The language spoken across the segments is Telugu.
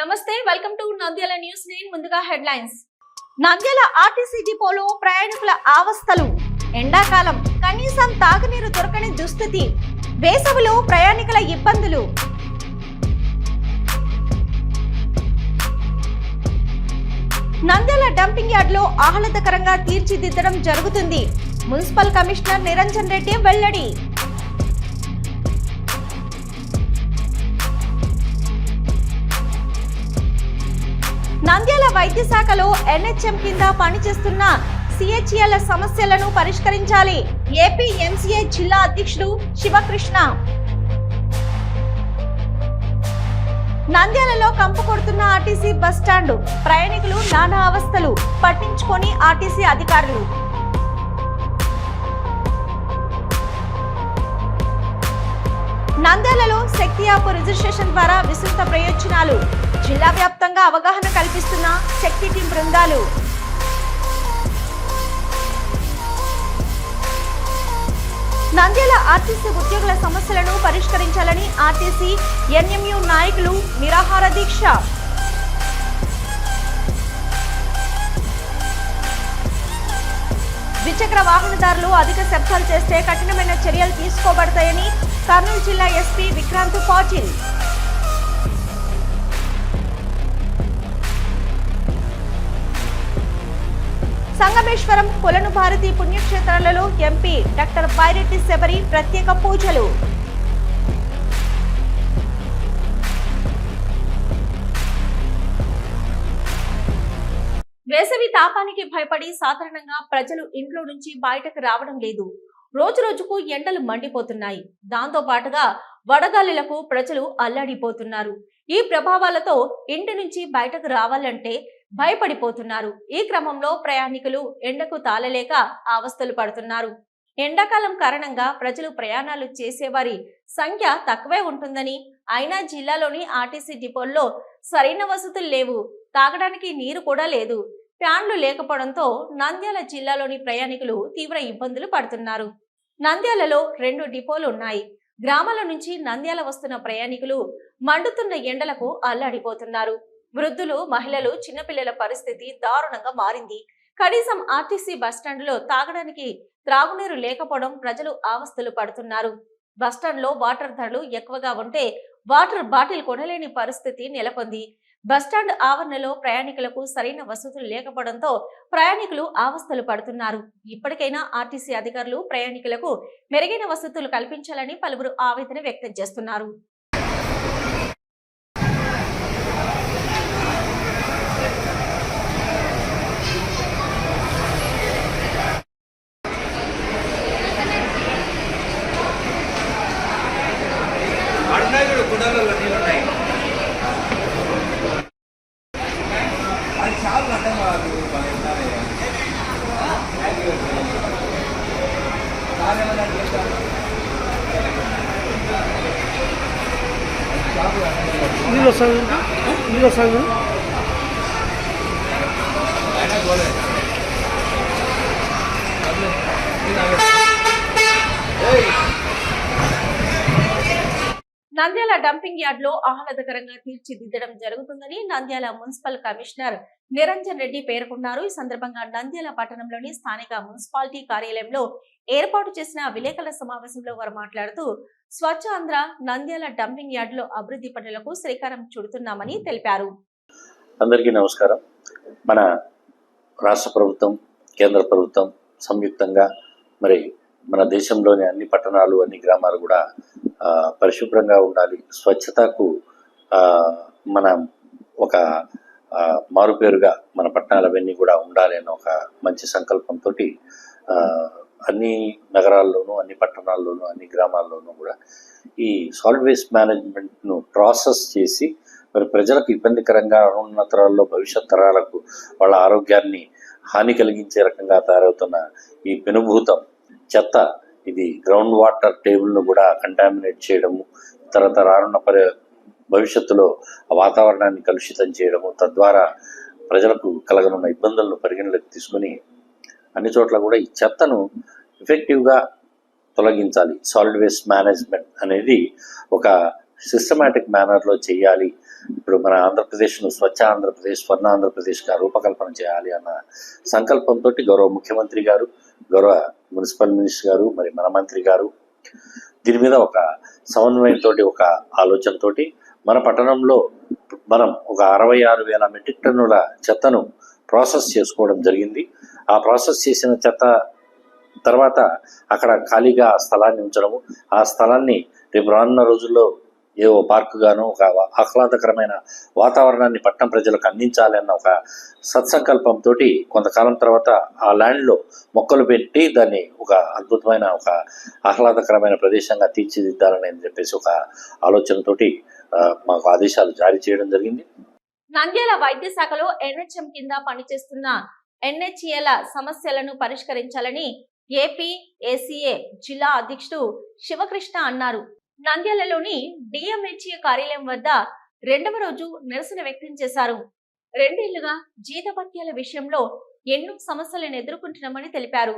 నమస్తే వెల్కమ్ టు నంద్యాల న్యూస్ నేను ముందుగా హెడ్లైన్స్ నంద్యాల ఆర్టీసీ డిపోలో ప్రయాణికుల ఆవస్థలు ఎండాకాలం కనీసం తాగునీరు దొరకని దుస్థితి. వేసవిలో ప్రయాణికుల ఇబ్బందులు. నంద్యాల డంపింగ్ యార్డ్లో ఆహ్లాదకరంగా తీర్చిదిద్దడం జరుగుతుంది. మున్సిపల్ కమిషనర్ నిరంజన్ రెడ్డి వెల్లడి. నంద్యాల వైద్య శాఖలో ఎన్హెచ్ఎం కింద పనిచేస్తున్న సిహెచ్ఎల్ సమస్యలను పరిష్కరించాలి. ఏపీ ఎంసీఏ జిల్లా అధ్యక్షుడు శివకృష్ణ. నంద్యాలలో కంపు కొడుతున్న ఆర్టీసీ బస్ స్టాండ్ ప్రయాణికులు నానా అవస్థలు. పట్టించుకొని ఆర్టీసీ అధికారులు నంద్యాలలో శక్తి యాప్ రిజిస్ట్రేషన్ ద్వారా విస్తృత ప్రయోజనాలు. జిల్లా వ్యాప్తంగా అవగాహన కల్పిస్తున్న శక్తి టీం బృందాలు. నంద్యాల ఆర్టీసీ ఉద్యోగుల సమస్యలను పరిష్కరించాలని ఆర్టీసీ ఎన్ఎంయు నాయకులు నిరాహార దీక్ష. ద్విచక్ర వాహనదారులు అధిక శబ్దాలు చేస్తే కఠినమైన చర్యలు తీసుకోబడతాయని కర్నూలు జిల్లా ఎస్పీ విక్రాంత్ పాటిల్ సంగమేశ్వరం కొలను భారతి పుణ్యక్షేత్రాలలో ఎంపీ డాక్టర్ పైరెడ్డి శబరి ప్రత్యేక పూజలు. వేసవి తాపానికి భయపడి సాధారణంగా ప్రజలు ఇంట్లో నుంచి బయటకు రావడం లేదు. రోజు రోజుకు ఎండలు మండిపోతున్నాయి. దాంతో పాటుగా వడగాలులకు ప్రజలు అల్లాడిపోతున్నారు. ఈ ప్రభావాలతో ఇంటి నుంచి బయటకు రావాలంటే భయపడిపోతున్నారు. ఈ క్రమంలో ప్రయాణికులు ఎండకు తాళలేక అవస్థలు పడుతున్నారు. ఎండాకాలం కారణంగా ప్రజలు ప్రయాణాలు చేసేవారి సంఖ్య తక్కువే ఉంటుందని అయినా జిల్లాలోని ఆర్టీసీ డిపోల్లో సరైన వసతులు లేవు. తాగడానికి నీరు కూడా లేదు. ఫ్యాన్లు లేకపోవడంతో నంద్యాల జిల్లాలోని ప్రయాణికులు తీవ్ర ఇబ్బందులు పడుతున్నారు. నంద్యాలలో రెండు డిపోలు ఉన్నాయి. గ్రామాల నుంచి నంద్యాల వస్తున్న ప్రయాణికులు మండుతున్న ఎండలకు అల్లాడిపోతున్నారు. వృద్ధులు మహిళలు చిన్నపిల్లల పరిస్థితి దారుణంగా మారింది. కనీసం ఆర్టీసీ బస్టాండ్లో తాగడానికి త్రాగునీరు లేకపోవడం ప్రజలు ఆవస్థలు పడుతున్నారు. బస్టాండ్లో వాటర్ ధరలు ఎక్కువగా ఉంటే వాటర్ బాటిల్ కొనలేని పరిస్థితి నెలకొంది. బస్టాండ్ ఆవరణలో ప్రయాణికులకు సరైన వసతులు లేకపోవడంతో ప్రయాణికులు ఆవస్థలు పడుతున్నారు. ఇప్పటికైనా ఆర్టీసీ అధికారులు ప్రయాణికులకు మెరుగైన వసతులు కల్పించాలని పలువురు ఆవేదన వ్యక్తం చేస్తున్నారు. నీళ్ళు వస్తాను నీళ్ళు వస్తాను ఆయన నంద్యాల డంపింగ్ యార్డ్లో ఆహ్లాదకరంగా తీర్చిదిద్దడం జరుగుతుందని నంద్యాల మున్సిపల్ కమిషనర్ నిరంజన్ రెడ్డి పేర్కొన్నారు. ఈ సందర్భంగా నంద్యాల పట్టణంలోని స్థానిక మున్సిపాలిటీ కార్యాలయంలో ఏర్పాటు చేసిన విలేకరుల సమావేశంలో వారు మాట్లాడుతూ స్వచ్ఛ ఆంధ్ర నంద్యాల డంపింగ్ యార్డ్లో అభివృద్ధి పనులకు శ్రీకారం చుడుతున్నామని తెలిపారు. అందరికీ నమస్కారం. మన రాష్ట్ర ప్రభుత్వం కేంద్ర ప్రభుత్వం సంయుక్తంగా మరి మన దేశంలోని అన్ని పట్టణాలు అన్ని గ్రామాలు కూడా పరిశుభ్రంగా ఉండాలి. స్వచ్ఛతకు మన ఒక మారుపేరుగా మన పట్టణాలవన్నీ కూడా ఉండాలి అన్న ఒక మంచి సంకల్పంతో అన్ని నగరాల్లోనూ అన్ని పట్టణాల్లోనూ అన్ని గ్రామాల్లోనూ కూడా ఈ సాలిడ్ వేస్ట్ మేనేజ్మెంట్ను ప్రాసెస్ చేసి మరి ప్రజలకు ఇబ్బందికరంగా ఉన్న తరాల్లో భవిష్యత్ తరాలకు వాళ్ళ ఆరోగ్యాన్ని హాని కలిగించే రకంగా తయారవుతున్న ఈ పెనుభూతం చెత్త. ఇది గ్రౌండ్ వాటర్ టేబుల్ను కూడా కంటామినేట్ చేయడము తర్వాత రానున్న పరి భవిష్యత్తులో ఆ వాతావరణాన్ని కలుషితం చేయడము తద్వారా ప్రజలకు కలగనున్న ఇబ్బందులను పరిగణలోకి తీసుకుని అన్ని చోట్ల కూడా ఈ చెత్తను ఎఫెక్టివ్గా తొలగించాలి. సాలిడ్ వేస్ట్ మేనేజ్మెంట్ అనేది ఒక సిస్టమేటిక్ మేనర్లో చేయాలి. ఇప్పుడు మన ఆంధ్రప్రదేశ్ను స్వచ్ఛ ఆంధ్రప్రదేశ్ స్వర్ణ ఆంధ్రప్రదేశ్గా రూపకల్పన చేయాలి అన్న సంకల్పంతో గౌరవ ముఖ్యమంత్రి గారు గౌరవ మున్సిపల్ మినిస్టర్ గారు మరి మన మంత్రి గారు దీని మీద ఒక సమన్వయంతో ఒక ఆలోచనతో మన పట్టణంలో మనం ఒక అరవై ఆరు వేల మెట్రిక్ టన్నుల చెత్తను ప్రాసెస్ చేసుకోవడం జరిగింది. ఆ ప్రాసెస్ చేసిన చెత్త తర్వాత అక్కడ ఖాళీగా ఆ స్థలాన్ని ఉంచడము. ఆ స్థలాన్ని రేపు రానున్న రోజుల్లో ఏవో పార్కు పార్క్ గాను ఒక ఆహ్లాదకరమైన వాతావరణాన్ని పట్టణ ప్రజలకు అందించాలి అన్న ఒక సత్సంకల్పంతో కొంతకాలం తర్వాత ఆ ల్యాండ్లో మొక్కలు పెట్టి దాన్ని ఒక అద్భుతమైన ఒక ఆహ్లాదకరమైన ప్రదేశంగా తీర్చిదిద్దాలని అని చెప్పేసి ఒక ఆలోచనతోటి మాకు ఆదేశాలు జారీ చేయడం జరిగింది. నంద్యాల వైద్య శాఖలో ఎన్హెచ్ఎం కింద పనిచేస్తున్న ఎన్హెచ్ఏల సమస్యలను పరిష్కరించాలని ఏపీ ఏసీఏ జిల్లా అధ్యక్షుడు శివకృష్ణ అన్నారు. నంద్యాలలోని డిఎంహెచ్ఏ కార్యాలయం వద్ద రెండవ రోజు నిరసన వ్యక్తం చేశారు. రెండేళ్ళుగా జీతభత్యాల విషయంలో ఎన్నో సమస్యలను ఎదుర్కొంటున్నామని తెలిపారు.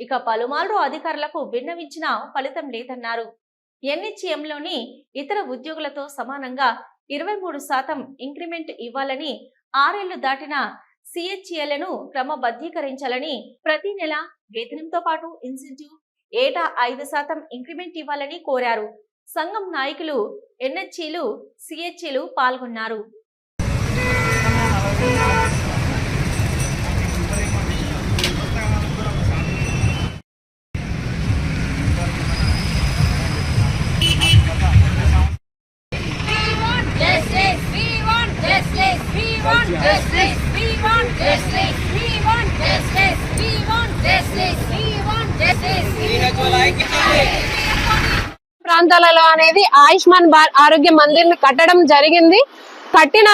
ఇక పలుమార్లు అధికారులకు విన్నవించిన ఫలితం లేదన్నారు. ఎన్హెచ్ఎంలోని ఇతర ఉద్యోగులతో సమానంగా ఇరవై మూడు శాతం ఇంక్రిమెంట్ ఇవ్వాలని ఆరేళ్ళు దాటిన సిహెచ్ఏలను క్రమబద్ధీకరించాలని ప్రతి నెల వేతనంతో పాటు ఇన్సెంటివ్ ఏటా ఐదు శాతం ఇంక్రిమెంట్ ఇవ్వాలని కోరారు. సంఘం నాయకులు ఎన్హెచ్లు సిహెచ్లు పాల్గొన్నారు. ప్రాంతాల అనేది ఆయుష్మాన్ భారత్ ఆరోగ్య మందిర్ని కట్టడం జరిగింది. కట్టిన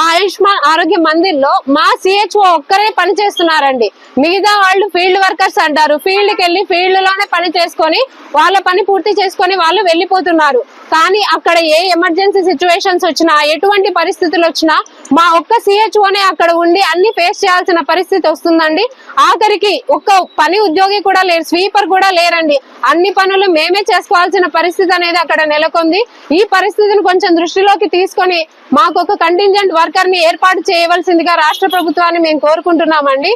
ఆయుష్మాన్ ఆరోగ్య మందిర్లో మా సిహెచ్ఓ ఒక్కరే పని చేస్తున్నారండి మిగతా వాళ్ళు ఫీల్డ్ వర్కర్స్ అంటారు. ఫీల్డ్కి వెళ్ళి ఫీల్డ్లోనే పని చేసుకొని వాళ్ళ పని పూర్తి చేసుకొని వాళ్ళు వెళ్ళిపోతున్నారు. కానీ అక్కడ ఏ ఎమర్జెన్సీ సిచ్యువేషన్స్ వచ్చినా ఎటువంటి పరిస్థితులు వచ్చినా మా ఒక్క సిహెచ్ఓనే అక్కడ ఉండి అన్ని ఫేస్ చేయాల్సిన పరిస్థితి వస్తుందండి. ఆఖరికి ఒక్క పని ఉద్యోగి కూడా లేరు స్వీపర్ కూడా లేరండి. అన్ని పనులు మేమే చేసుకోవాల్సిన పరిస్థితి అనేది అక్కడ నెలకొంది. ఈ పరిస్థితిని కొంచెం దృష్టిలోకి తీసుకొని మాకు ఒక కంటింజెంట్ వర్కర్ని ఏర్పాటు చేయవలసిందిగా రాష్ట్ర ప్రభుత్వాన్ని మేము కోరుకుంటున్నామండి.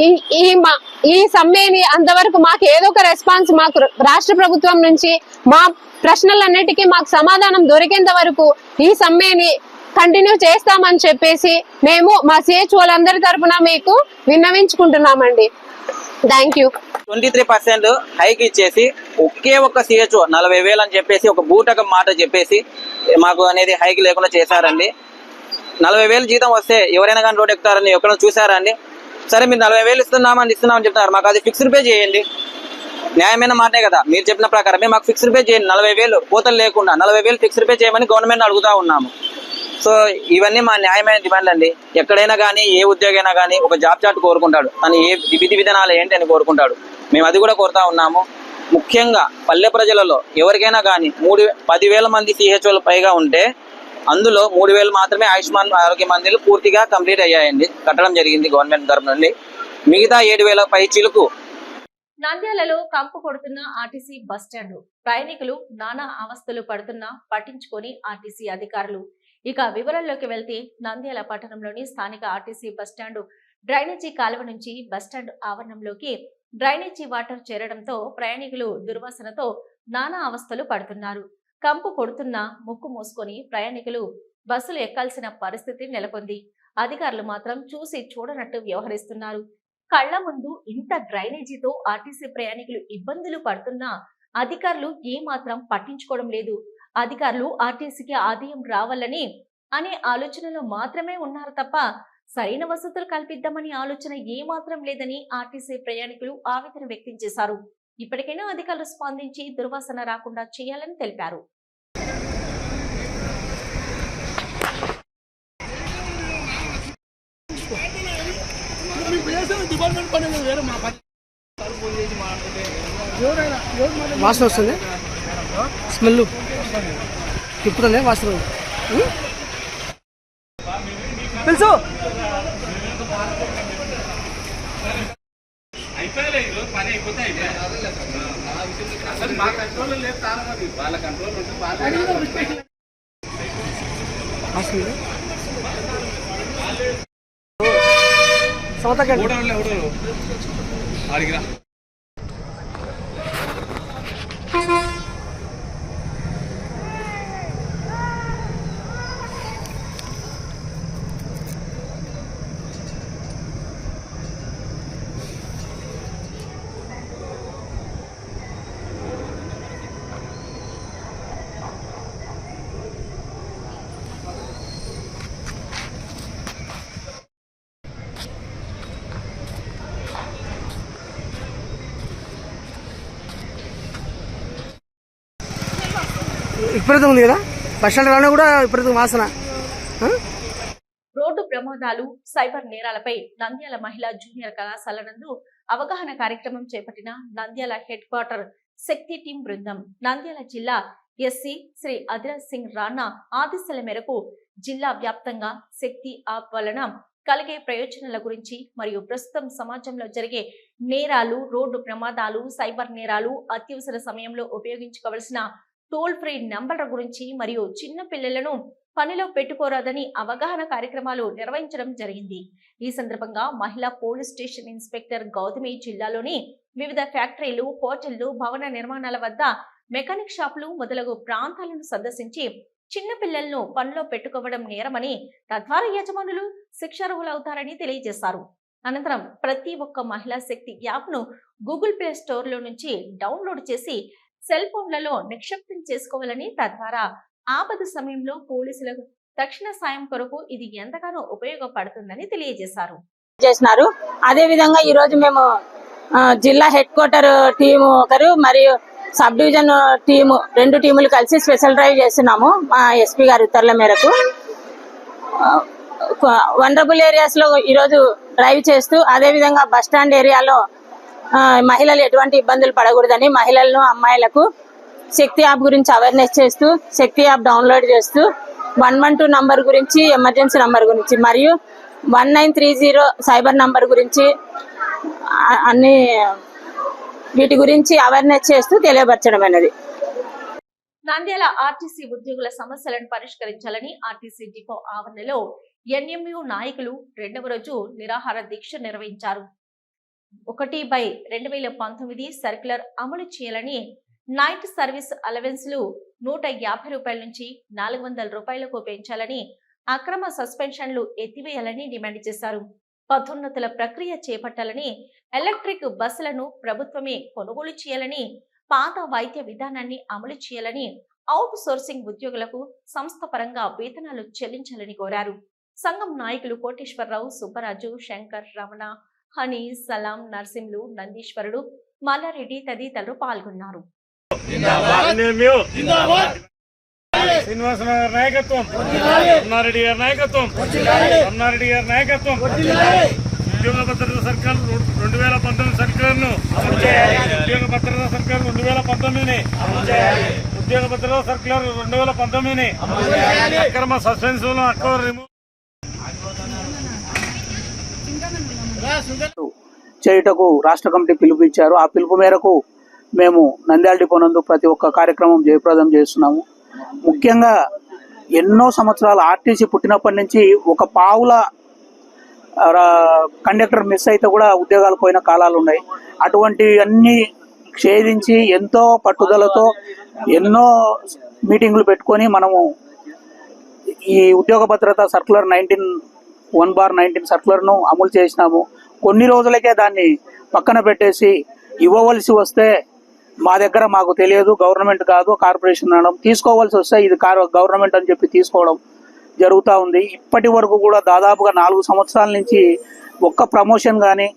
ఈ- ఈ మా- ఈ సమ్మెని అంతవరకు మాకు ఏదో ఒక రెస్పాన్స్ మాకు రాష్ట్ర ప్రభుత్వం నుంచి మా ప్రశ్నలన్నిటికీ మాకు సమాధానం దొరికేంత వరకు ఈ సమ్మెని కంటిన్యూ చేస్తామని చెప్పేసి మేము మా సిహెచ్ఓలందరి తరపున మీకు విన్నవించుకుంటున్నామండి. Thank you twenty three percent hike ఇచ్చేసి ఒకే ఒక్క సిహెచ్ నలభై వేలు అని చెప్పేసి ఒక బూటక మాట చెప్పేసి మాకు అనేది హైక్ లేకుండా చేశారండి. నలభై వేలు జీతం వస్తే ఎవరైనా కానీ రోడ్ ఎక్కుతారని ఎక్కడో చూసారా అండి? సరే మీరు నలభై వేలు ఇస్తున్నామని ఇస్తున్నామని చెప్తున్నారు. మాకు అది ఫిక్స్డ్ పే చేయండి. న్యాయమైన మాటే కదా. మీరు చెప్పిన ప్రకారమే మాకు ఫిక్స్డ్ పే చేయండి. నలభై వేలు కోతలు లేకుండా నలభై వేలు ఫిక్స్డ్ పే చేయమని గవర్నమెంట్ అడుగుతా ఉన్నాము. సో ఇవన్నీ మా న్యాయమైన డిమాండ్లు అండి. ఎక్కడైనా కానీ ఏ ఉద్యోగైనా కానీ ఒక జాబ్ చాట్ కోరుకుంటాడు. తను ఏ విధి విధానాలు ఏంటి అని కోరుకుంటాడు. మేము అది కూడా కోరుతా ఉన్నాము. ముఖ్యంగా పల్లె ప్రజలలో ఎవరికైనా కానీ మూడు పదివేల మంది సిహెచ్ఓలు పైగా ఉంటే అందులో మూడు వేలు మాత్రమే ఆయుష్మాన్ ఆరోగ్య మందిర్లు పూర్తిగా కంప్లీట్ అయ్యాయండి. కట్టడం జరిగింది గవర్నమెంట్ తరఫు నుండి. మిగతా ఏడు వేల పై చిలుకు నంద్యాలలో కంపు కొడుతున్న ఆర్టీసీ బస్టాండ్ ప్రయాణికులు నానా అవస్థలు పడుతున్నా పట్టించుకొని ఆర్టీసీ అధికారులు. ఇక వివరాల్లోకి వెళ్తే నంద్యాల పట్టణంలోని స్థానిక ఆర్టీసీ బస్టాండ్ డ్రైనేజీ కాలువ నుంచి బస్టాండ్ ఆవరణంలోకి డ్రైనేజీ వాటర్ చేరడంతో ప్రయాణికులు దుర్వాసనతో నానా అవస్థలు పడుతున్నారు. కంపు కొడుతున్నా ముక్కు మూసుకొని ప్రయాణికులు బస్సులు ఎక్కాల్సిన పరిస్థితి నెలకొంది. అధికారులు మాత్రం చూసి చూడనట్టు వ్యవహరిస్తున్నారు. కళ్ళ ముందు ఇంత డ్రైనేజీతో ఆర్టీసీ ప్రయాణికులు ఇబ్బందులు పడుతున్నా అధికారులు ఏమాత్రం పట్టించుకోవడం లేదు. అధికారులు ఆర్టీసీకి ఆదాయం రావాలని అనే ఆలోచనలో మాత్రమే ఉన్నారు తప్ప సరైన వసతులు కల్పిద్దామని ఆలోచన ఏమాత్రం లేదని ఆర్టీసీ ప్రయాణికులు ఆవేదన వ్యక్తం చేశారు. ఇప్పటికైనా అధికారులు స్పందించి దుర్వాసన రాకుండా చేయాలని తెలిపారు మీకు డిపార్ట్మెంట్ పని వేరే మా వాసన వస్తుంది? స్మెల్ తిప్పుతుంది వాసన? తెలుసు అసలు మా కంట్రోల్ లేదు చాలా మంది వాళ్ళ కంట్రోల్ ఉంటే బాగా హాస్టల్ విపరీతం ఉంది కదా? బస్టాండ్ రావడం కూడా విపరీతం వాసన. రోడ్డు ప్రమాదాలు సైబర్ నేరాలపై నంద్యాల మహిళా జూనియర్ కళాశాల నందు అవగాహన కార్యక్రమం చేపట్టిన Nandyal head quarter Shakti team బృందం. నంద్యాల జిల్లా ఎస్సీ శ్రీ అధిరాజ్ సింగ్ రాణా ఆదేశాల మేరకు జిల్లా వ్యాప్తంగా శక్తి యాప్ వలన కలిగే ప్రయోజనాల గురించి మరియు ప్రస్తుతం సమాజంలో జరిగే నేరాలు రోడ్డు ప్రమాదాలు సైబర్ నేరాలు అత్యవసర సమయంలో ఉపయోగించుకోవలసిన టోల్ ఫ్రీ నంబర్ల గురించి మరియు చిన్న పిల్లలను పనిలో పెట్టుకోరాదని అవగాహన కార్యక్రమాలు నిర్వహించడం జరిగింది. ఈ సందర్భంగా మహిళా పోలీస్ స్టేషన్ ఇన్స్పెక్టర్ గౌతమి జిల్లాలోని వివిధ ఫ్యాక్టరీలు హోటళ్ళు భవన నిర్మాణాల వద్ద మెకానిక్ షాపులు మొదలగు ప్రాంతాలను సందర్శించి చిన్న పిల్లలను పనిలో పెట్టుకోవడం నేరమని తద్వారా యజమానులు శిక్షార్హులవుతారని తెలియజేశారు. అనంతరం ప్రతి ఒక్క మహిళా శక్తి యాప్ను గూగుల్ ప్లే స్టోర్లో నుంచి డౌన్లోడ్ చేసి సెల్ ఫోన్లలో నిక్షిప్తం చేసుకోవాలని తద్వారా ఆపద సమయంలో పోలీసులకు తక్షణ సాయం కొరకు ఇది ఎంతగానో ఉపయోగపడుతుందని తెలియజేశారు. చేసినారు అదే విధంగా ఈ రోజు మేము జిల్లా హెడ్ క్వార్టర్ టీము ఒకరు మరియు సబ్ డివిజన్ టీము రెండు టీములు కలిసి స్పెషల్ డ్రైవ్ చేస్తున్నాము మా ఎస్పీ గారి ఉత్తర్వుల మేరకు. వండర్ఫుల్ ఏరియాస్లో ఈరోజు డ్రైవ్ చేస్తూ అదే విధంగా బస్ స్టాండ్ ఏరియాలో మహిళలు ఎటువంటి ఇబ్బందులు పడకూడదని మహిళలను అమ్మాయిలకు శక్తి యాప్ గురించి అవేర్నెస్ చేస్తూ శక్తి యాప్ డౌన్లోడ్ చేస్తూ వన్ వన్ టూ నంబర్ గురించి ఎమర్జెన్సీ నంబర్ గురించి మరియు one nine three zero cyber number గురించి అన్ని వీటి గురించి అవేర్నెస్ చేస్తూ తెలియపరచడం అనేది. నంద్యాల ఆర్టీసీ ఉద్యోగుల సమస్యలను పరిష్కరించాలని ఆర్టీసీ డిపో ఆవరణలో ఎన్ఎంయు నాయకులు రెండవ రోజు నిరాహార దీక్ష నిర్వహించారు. ఒకటి బై రెండు వేల పంతొమ్మిది సర్క్యులర్ అమలు చేయాలని నైట్ సర్వీస్ అలవెన్స్లు నూట యాభై రూపాయల నుంచి నాలుగు వందల రూపాయలకు పెంచాలని అక్రమ సస్పెన్షన్లు ఎత్తివేయాలని డిమాండ్ చేశారు. పదోన్నతుల ప్రక్రియ చేపట్టాలని ఎలక్ట్రిక్ బస్సులను ప్రభుత్వమే కొనుగోలు చేయాలని పాత వైద్య విధానాన్ని అమలు చేయాలని అవుట్ సోర్సింగ్ ఉద్యోగులకు సంస్థ పరంగా వేతనాలు చెల్లించాలని కోరారు. సంఘం నాయకులు కోటేశ్వరరావు సుబ్బరాజు శంకర్ రమణ హనీ సలాం నర్సింలు నందీశ్వరుడు మల్లారెడ్డి తదితరులు పాల్గొన్నారు. శ్రీనివాసరావు గారి నాయకత్వం! అన్నారెడ్డి గారి నాయకత్వం! అన్నారెడ్డి గారి నాయకత్వం! ఉద్యోగ భద్రత సర్కార్ రెండు వేల పంతొమ్మిది సర్కార్ను! ఉద్యోగ భద్రత సర్కార్ రెండు వేల పంతొమ్మిదిని! ఉద్యోగ భద్రత సర్కార్ రెండు వేల పంతొమ్మిదిని! అక్రమ సస్పెన్షన్ అక్రమ రిమూవ్ చేయుటకు రాష్ట్ర కమిటీ పిలుపు ఇచ్చారు ఆ పిలుపు మేరకు మేము నంద్యాల డిపో నందు ప్రతి ఒక్క కార్యక్రమం జయప్రదం చేస్తున్నాము. ముఖ్యంగా ఎన్నో సంవత్సరాలు ఆర్టీసీ పుట్టినప్పటి నుంచి ఒక పావుల కండక్టర్ మిస్ అయితే కూడా ఉద్యోగాలు పోయిన కాలాలు ఉన్నాయి. అటువంటి అన్ని ఛేదించి ఎంతో పట్టుదలతో ఎన్నో మీటింగ్లు పెట్టుకొని మనము ఈ ఉద్యోగ భద్రత circular nineteen one bar nineteen సర్కులర్ను అమలు చేసినాము. కొన్ని రోజులకే దాన్ని పక్కన పెట్టేసి ఇవ్వవలసి వస్తే మా దగ్గర మాకు తెలియదు గవర్నమెంట్ కాదు కార్పొరేషన్ అనడం తీసుకోవాల్సి వస్తే ఇది కార్ గవర్నమెంట్ అని చెప్పి తీసుకోవడం జరుగుతూ ఉంది. ఇప్పటి వరకు కూడా దాదాపుగా నాలుగు సంవత్సరాల నుంచి ఒక్క ప్రమోషన్ కానీ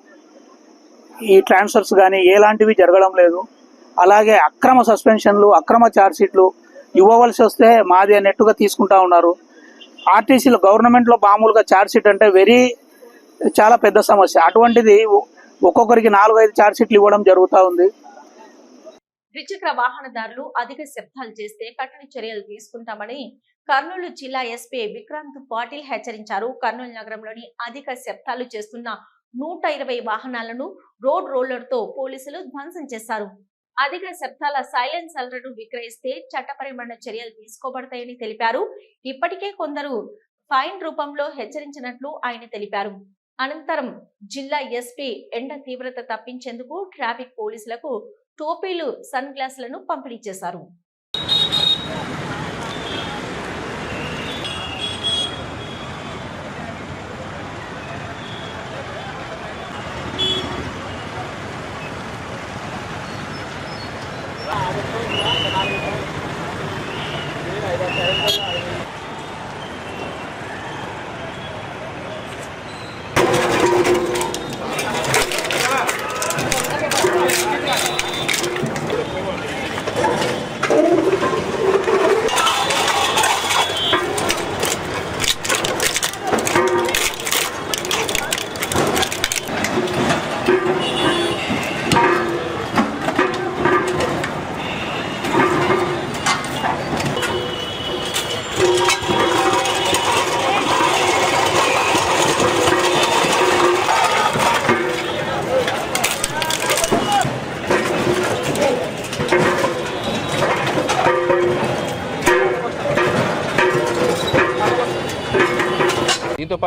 ఈ ట్రాన్స్ఫర్స్ కానీ ఎలాంటివి జరగడం లేదు. అలాగే అక్రమ సస్పెన్షన్లు అక్రమ ఛార్జ్షీట్లు ఇవ్వవలసి వస్తే మాది అన్నట్టుగా తీసుకుంటా ఉన్నారు. ఆర్టీసీలో గవర్నమెంట్లో మామూలుగా ఛార్జ్షీట్ అంటే వెరీ చాలా పెద్ద సమస్య. అటువంటిది ఒక్కొక్కరికి నాలుగు ఐదు ఛార్జ్షీట్లు ఇవ్వడం జరుగుతూ ఉంది. ద్విచక్ర వాహనదారులు అధిక శబ్దాలు చేస్తే కఠిన చర్యలు తీసుకుంటామని కర్నూలు జిల్లా ఎస్పీ విక్రాంత్ పాటిల్ హెచ్చరించారు. కర్నూలు నగరంలోని అధిక శబ్దాలు చేస్తున్న నూట ఇరవై వాహనాలను రోడ్ రోలర్తో పోలీసులు ధ్వంసం చేశారు. అధిక శబ్దాల సైలెన్సర్లను విక్రయిస్తే చట్టపరమైన చర్యలు తీసుకోబడతాయని తెలిపారు. ఇప్పటికే కొందరు ఫైన్ రూపంలో హెచ్చరించినట్లు ఆయన తెలిపారు. అనంతరం జిల్లా ఎస్పీ ఎండ తీవ్రత తప్పించేందుకు ట్రాఫిక్ పోలీసులకు టోపీలు సన్ గ్లాసులను పంపిణీ చేశారు. దీంతో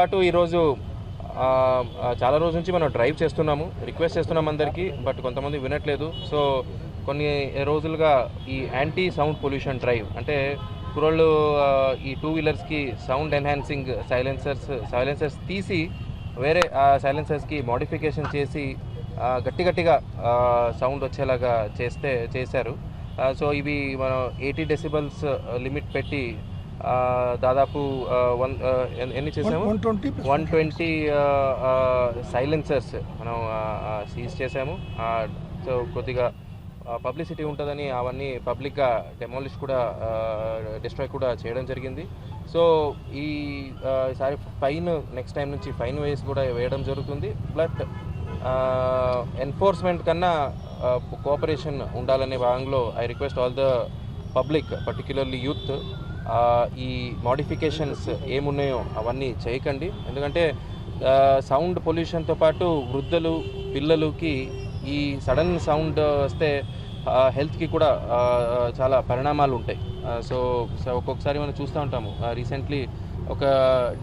పాటు ఈరోజు చాలా రోజుల నుంచి మనం డ్రైవ్ చేస్తున్నాము రిక్వెస్ట్ చేస్తున్నాం అందరికీ బట్ కొంతమంది వినట్లేదు. సో కొన్ని రోజులుగా ఈ యాంటీ సౌండ్ పొల్యూషన్ డ్రైవ్ అంటే కుర్రోళ్ళు ఈ టూ వీలర్స్కి సౌండ్ ఎన్హాన్సింగ్ సైలెన్సర్స్ సైలెన్సర్స్ తీసి వేరే సైలెన్సర్స్కి మోడిఫికేషన్ చేసి గట్టి గట్టిగా సౌండ్ వచ్చేలాగా చేస్తే చేశారు. సో ఇవి మనం ఎయిటీ డెసిబల్స్ లిమిట్ పెట్టి దాదాపు వన్ ఎన్ని- చేసాము? వన్ ట్వంటీ సైలెన్సర్స్ మనం సీజ్ చేసాము. సో కొద్దిగా పబ్లిసిటీ ఉంటుందని అవన్నీ పబ్లిక్గా డెమాలిష్ కూడా డిస్ట్రాయ్ కూడా చేయడం జరిగింది. సో ఈసారి ఫైన్ నెక్స్ట్ టైం నుంచి ఫైన్ వేసి కూడా వేయడం జరుగుతుంది. బట్ ఎన్ఫోర్స్మెంట్ కన్నా కోఆపరేషన్ ఉండాలనే భాగంలో I request all the public particularly youth ఈ మోడిఫికేషన్స్ ఏమున్నాయో అవన్నీ చేయకండి. ఎందుకంటే సౌండ్ పొల్యూషన్తో పాటు వృద్ధులు పిల్లలకి ఈ సడన్ సౌండ్ వస్తే హెల్త్కి కూడా చాలా పరిణామాలు ఉంటాయి. సో ఒక్కొక్కసారి మనం చూస్తూ ఉంటాము. రీసెంట్లీ ఒక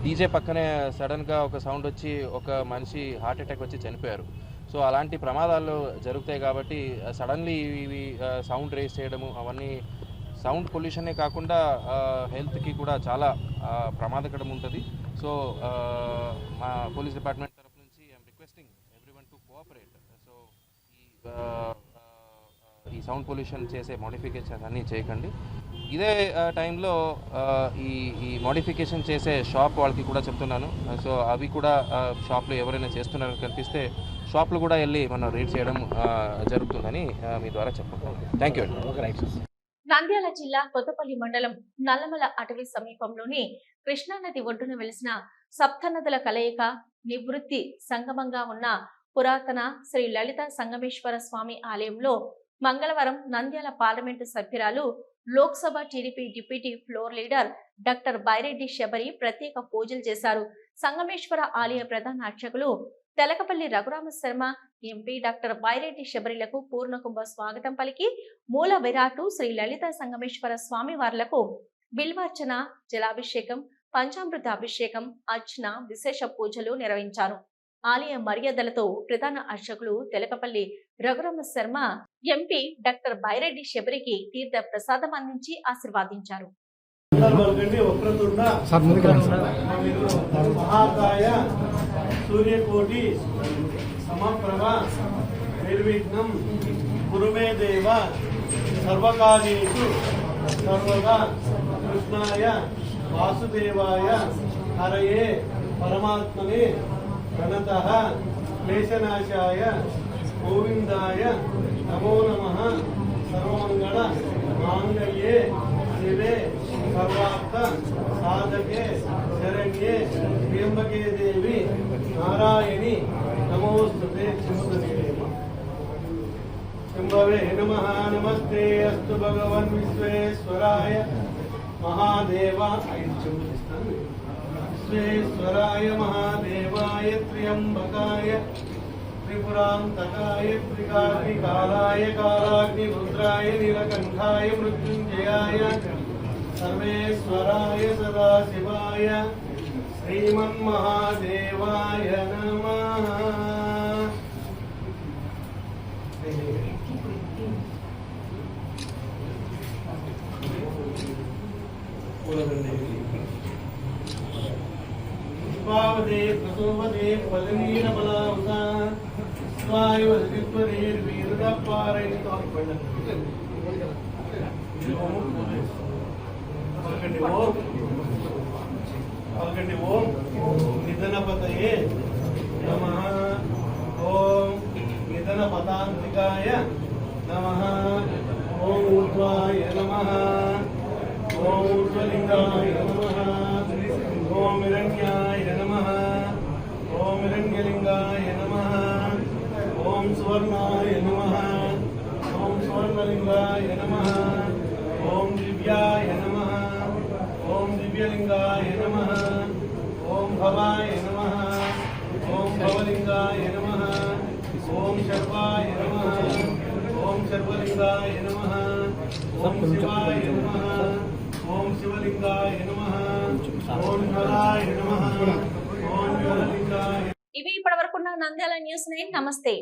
డీజే పక్కనే సడన్గా ఒక సౌండ్ వచ్చి ఒక మనిషి హార్ట్ అటాక్ వచ్చి చనిపోయారు. సో అలాంటి ప్రమాదాలు జరుగుతాయి కాబట్టి సడన్లీ ఇవి సౌండ్ రేస్ చేయడము అవన్నీ సౌండ్ పొల్యూషనే కాకుండా హెల్త్కి కూడా చాలా ప్రమాదకరం ఉంటుంది. సో మా పోలీస్ డిపార్ట్మెంట్ తరఫు నుంచి I'm requesting everyone to cooperate so ఈ ఈ సౌండ్ పొల్యూషన్ చేసే మోడిఫికేషన్స్ అన్నీ చేయకండి. ఇదే టైంలో ఈ ఈ మోడిఫికేషన్ చేసే షాప్ వాళ్ళకి కూడా చెప్తున్నాను. సో అవి కూడా షాప్లో ఎవరైనా చేస్తున్నారని కనిపిస్తే షాప్లు కూడా వెళ్ళి మనం రీడ్ చేయడం జరుగుతుందని మీ ద్వారా చెప్పుకుంటాం థ్యాంక్ యూ అండి. నంద్యాల జిల్లా కొత్తపల్లి మండలం నల్లమల అటవీ సమీపంలోని కృష్ణానది ఒడ్డున వెలిసిన సప్తనదుల కలయిక నివృత్తి సంగమంగా ఉన్న పురాతన శ్రీ లలిత సంగమేశ్వర స్వామి ఆలయంలో మంగళవారం నంద్యాల పార్లమెంటు సభ్యురాలు Lok Sabha TDP deputy floor leader doctor Byreddy Shabari ప్రత్యేక పూజలు చేశారు. సంగమేశ్వర ఆలయ ప్రధాన అర్చకులు తెలకపల్లి రఘురామ శర్మ ఎంపీ డాక్టర్ బైరెడ్డి శబరిలకు పూర్ణకుంభ స్వాగతం పలికి మూల విరాటు శ్రీ లలిత సంగమేశ్వర స్వామి వార్లకు బిల్వార్చన జలాభిషేకం పంచామృత అభిషేకం అర్చన విశేష పూజలు నిర్వహించారు. ఆలయ మర్యాదలతో ప్రధాన అర్చకులు తెలకపల్లి రఘురామ శర్మ ఎంపీ డాక్టర్ బైరెడ్డి శబరికి తీర్థ ప్రసాదం అందించి ఆశీర్వాదించారు. మహాకాయ సూర్యకోటి సమప్రభ నిర్విఘ్నం గురుమే దేవ సర్వకార్యేషు సర్వదా కృష్ణాయ వాసుదేవాయ హరయే పరమాత్మనే ప్రణత క్లేశనాశాయ గోవిందాయ నమో నమ సర్వమంగళ మాంగళ్యే శివే సర్వార్థ సాధకే శరణ్యే త్ర్యంబకే దేవి నారాయణి నమోస్తుతే శంభవే నమ నమస్తే అస్తు భగవన్ విశ్వేశ్వరాయ మహాదేవ విశ్వేశ్వరాయ మహాదేవాయ త్ర్యంబకాయ త్రిపురాంతకాయ త్రికార్తికాలాయ కాలాగ్నిరుద్రాయ నీలకంఠాయ మృత్యుంజయాయ సర్వేశ్వరాయ సదాశివాయ. श्रीमन्महादेवाय नमः ఊర్ధ్వలింగాయ నమ ఓం హిరణ్యాయ నమ ఓం హిరణ్యలింగాయ నమ ఓం సువర్ణాయ నమ ఓం సువర్ణలింగాయ నమ ఓం దివ్యాయ నమ ఓం దివ్యలింగాయ నమ ఓం భవాయ నమ ఓం భవలింగాయ నమ ఓం శర్వాయ నమ ఓం శర్వలింగాయ నమ ఓం శివాయ నమ ఓం శివలింగాయ నమః. ఓం జ్వరాయ నమ. ఓం ఇవి ఇప్పటి వరకున్న నంద్యాల న్యూస్ నైన్ నమస్తే.